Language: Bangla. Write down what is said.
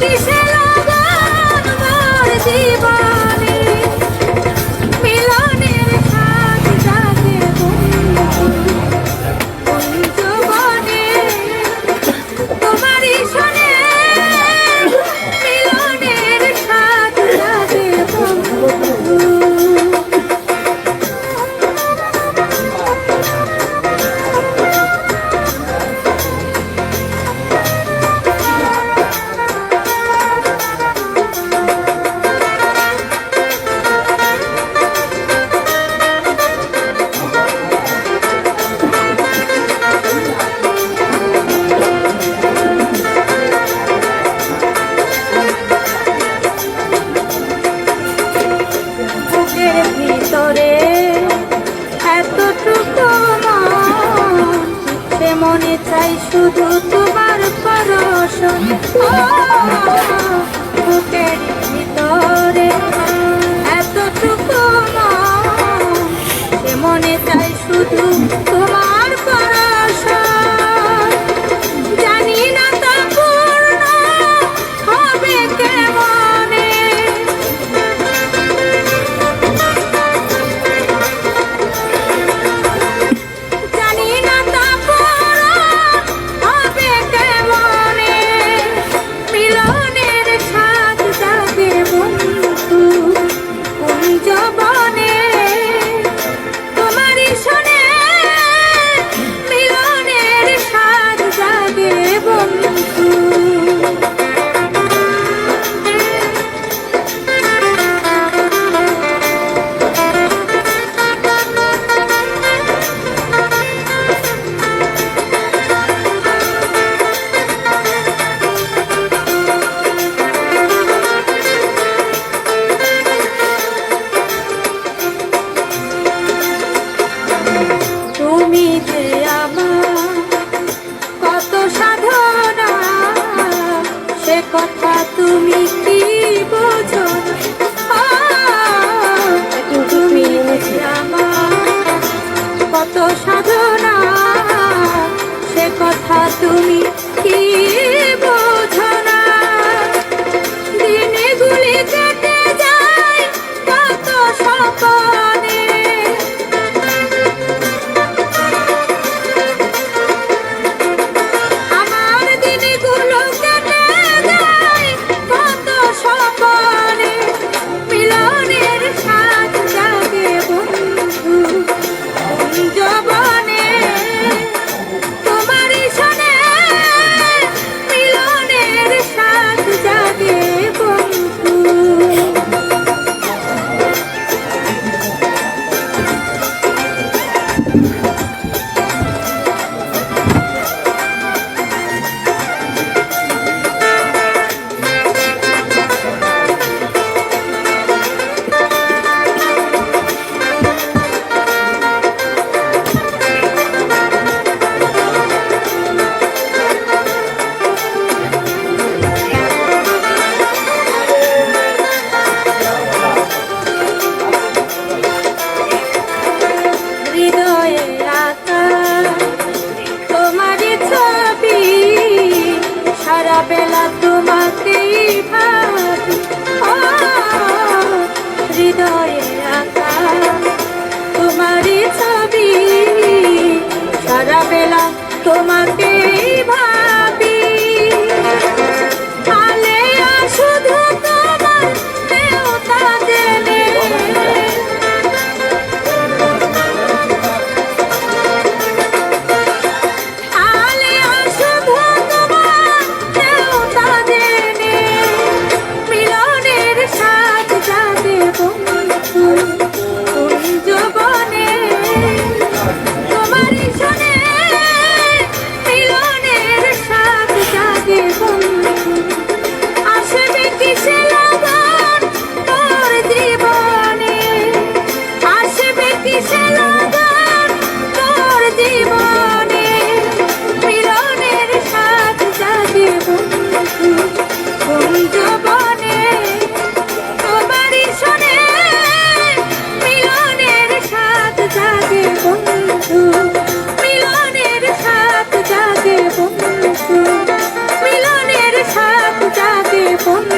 পিছে লগন মোর জীবন। মনে চাই শুধু তোমার পরশন ও বুকের ভিতরে তোমাকে Oh.